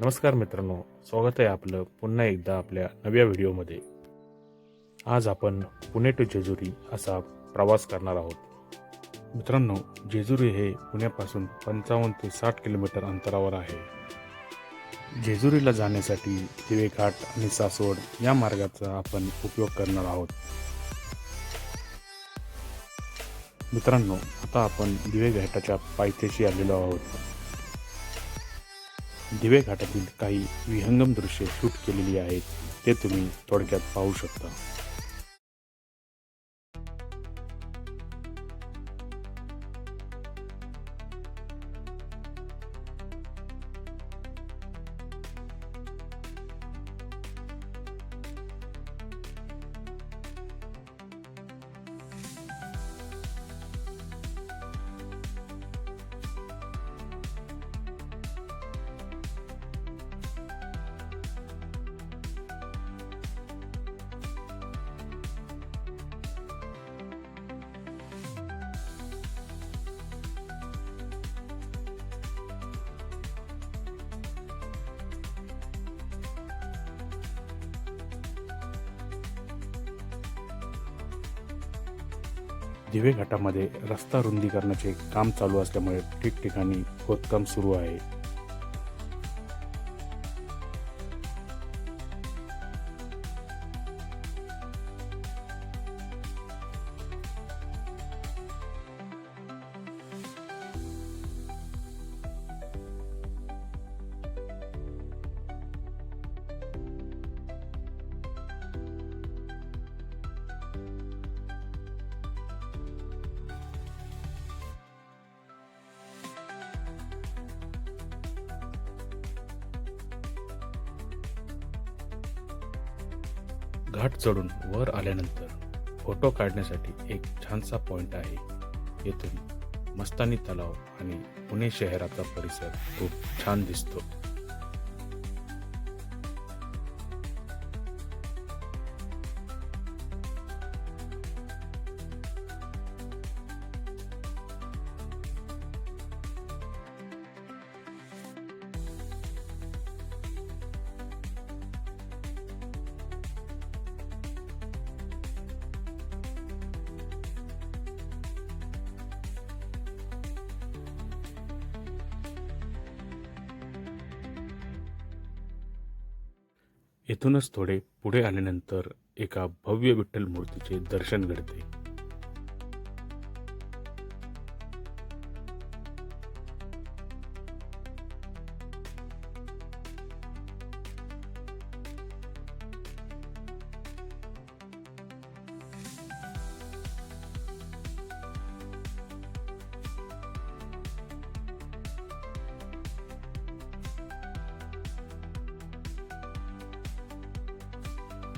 नमस्कार मित्रांनो स्वागत आहे आपलं पुन्हा एकदा आपल्या नव्या व्हिडिओमध्ये. आज आपण पुणे टू जेजुरी असा प्रवास करणार आहोत. मित्रांनो जेजुरी हे पुण्यापासून पंचावन्न ते साठ किलोमीटर अंतरावर आहे. जेजुरीला जाण्यासाठी दिवेघाट आणि सासवड या मार्गाचा आपण उपयोग करणार आहोत. मित्रांनो आता आपण दिवेघाटाच्या पायथ्याशी आलेलो आहोत. दिवे घाटातील काही विहंगम दृश्ये शूट केलेली आहेत ते तुम्ही थोडक्यात पाहू शकता. दिवे घाटामध्ये रस्ता रुंदीकरणाचे काम चालू असल्यामुळे ठिकठिकाणी खोदकाम सुरू आहे. घाट चढून वर आल्यानंतर फोटो काढण्यासाठी एक छानसा पॉइंट आहे. येथून मस्तानी तलाव आणि पुणे शहराचा परिसर खूप छान दिसतो. येथूनच थोडे पुढे आल्यानंतर एका भव्य विठ्ठल मूर्तीचे दर्शन घडते.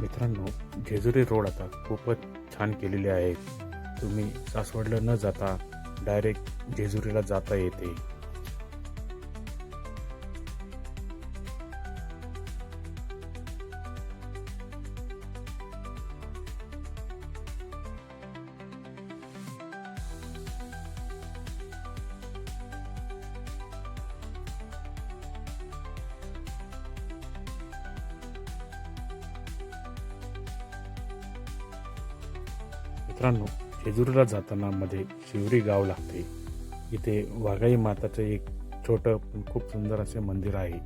मित्रांनो जेजुरी रोड आता खूपच छान केलेले आहेत तुम्ही सासवडला न जाता डायरेक्ट जेजुरीला जाता येते. मित्रांनो जेजुरीला जाताना मध्ये शिवरी गाव लागते. इथे वाघाई माताचं एक छोटं पण खूप सुंदर असे मंदिर आहे.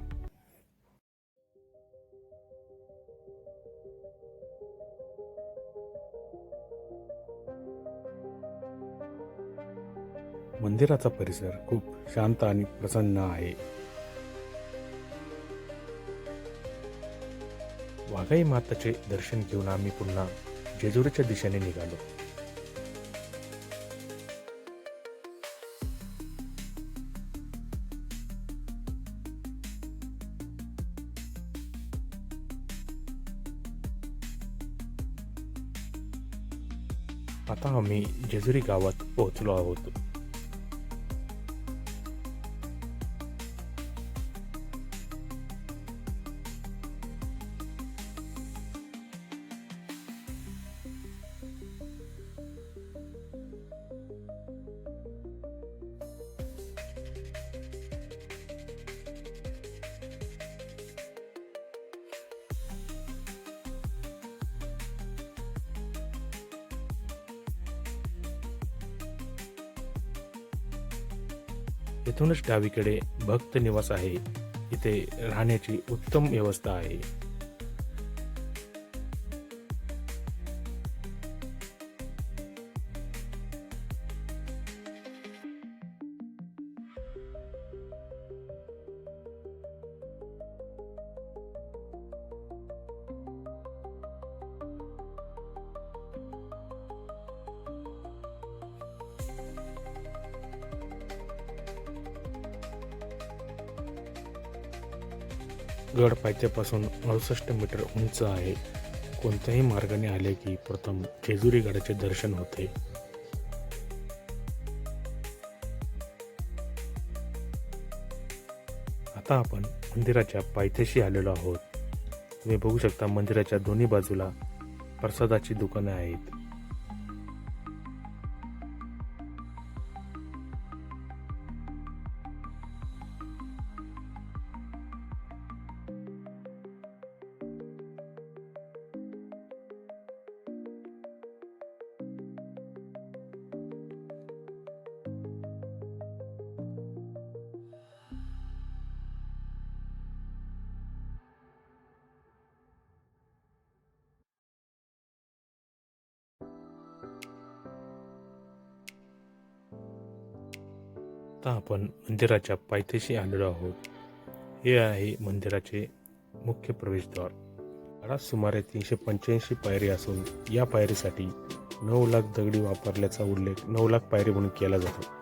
मंदिराचा परिसर खूप शांत आणि प्रसन्न आहे. वाघाई माताचे दर्शन घेऊन आम्ही पुन्हा जेजुरीच्या दिशेने निघालो. आता आम्ही जेजुरी गावात पोहोचलो आहोत. तिथूनच डावीकडे भक्त निवास आहे. इथे राहण्याची उत्तम व्यवस्था आहे. गड पायथ्यापासून अडुसष्ट मीटर उंच आहे. कोणत्याही मार्गाने आले की प्रथम जेजुरी गडाचे दर्शन होते. आता आपण मंदिराच्या पायथ्याशी आलेलो आहोत. तुम्ही बघू शकता मंदिराच्या दोन्ही बाजूला प्रसादाची दुकाने आहेत. आता आपण मंदिराच्या पायथ्याशी आलेलो आहोत. हे आहे मंदिराचे मुख्य प्रवेशद्वार. गडात सुमारे तीनशे पंच्याऐंशी पायरी असून या पायरीसाठी नऊ लाख दगडी वापरल्याचा उल्लेख नऊ लाख पायरी म्हणून केला जातो.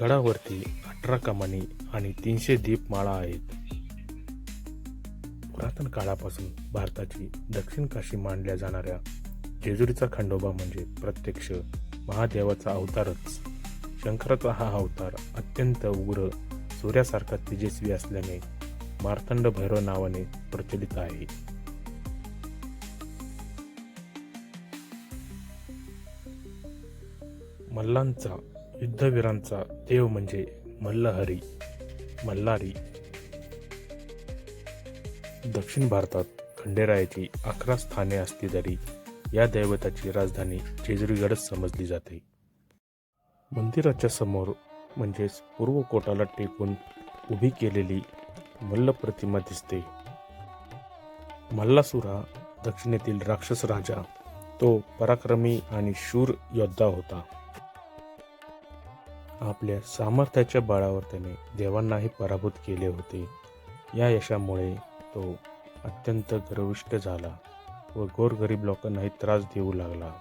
गडावरती अठरा कमानी आणि तीनशे दीपमाळा आहेत. पुरातन काळापासून भारताची दक्षिण काशी मानल्या जाणाऱ्या जेजुरीचा खंडोबा म्हणजे प्रत्यक्ष महादेवाचा अवतारच. शंकराचा हा अवतार अत्यंत उग्र सूर्यासारखा तेजस्वी असल्याने मार्तंड भैरव नावाने प्रचलित आहे. मल्लांचा युद्धवीरांचा देव म्हणजे मल्लहरी मल्हारी दक्षिण भारतात खंडेरायाची अकरा स्थाने असली तरी या दैवताची राजधानी जेजुरीगडच समजली जाते. मंदिराच्या समोर म्हणजेच पूर्व कोटाला टेकून उभी केलेली मल्ल प्रतिमा दिसते. मल्लासुरा दक्षिणेतील राक्षस राजा तो पराक्रमी आणि शूर योद्धा होता. आपल्या सामर्थ्याच्या बळावर त्याने देवांनाही पराभूत केले होते. या यशामुळे तो अत्यंत गर्विष्ट झाला व गोरगरीब लोकांनाही त्रास देऊ लागला.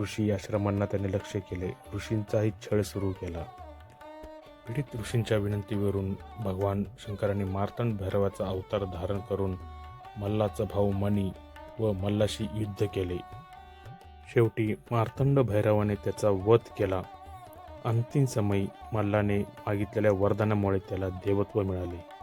ऋषी आश्रमांना त्याने लक्ष केले. ऋषींचाही छळ सुरू केला. पीडित ऋषींच्या विनंतीवरून भगवान शंकरांनी मार्तंड भैरवाचा अवतार धारण करून मल्लाचा भाऊ मणी व मल्लाशी युद्ध केले. शेवटी मार्तंड भैरवाने त्याचा वध केला. अंतिम समयी मल्लाने मागितलेल्या वरदानामुळे त्याला देवत्व मिळाले.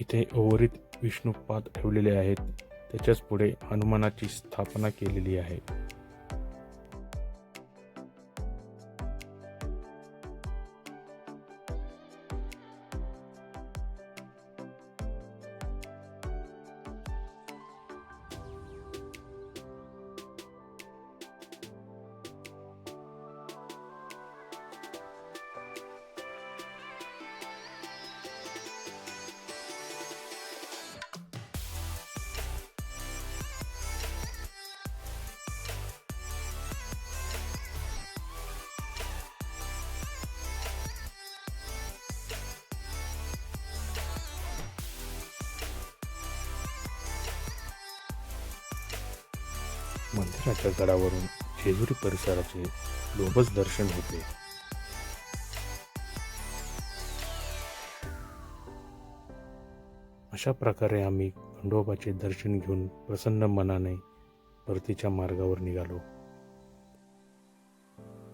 इथे ओवरीत विष्णुपाद ठेवलेले आहेत. त्याच्याच पुढे हनुमानाची स्थापना केलेली आहे. मंदिराच्या गडावरून जेजुरी परिसराचे लोभस दर्शन होते. अशा प्रकारे आम्ही खंडोबाचे दर्शन घेऊन प्रसन्न मनाने परतीच्या मार्गावर निघालो.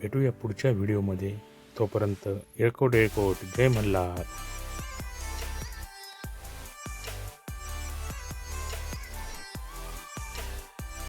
भेटूया पुढच्या व्हिडिओमध्ये. तोपर्यंत येळकोट येळकोट जय मल्हार.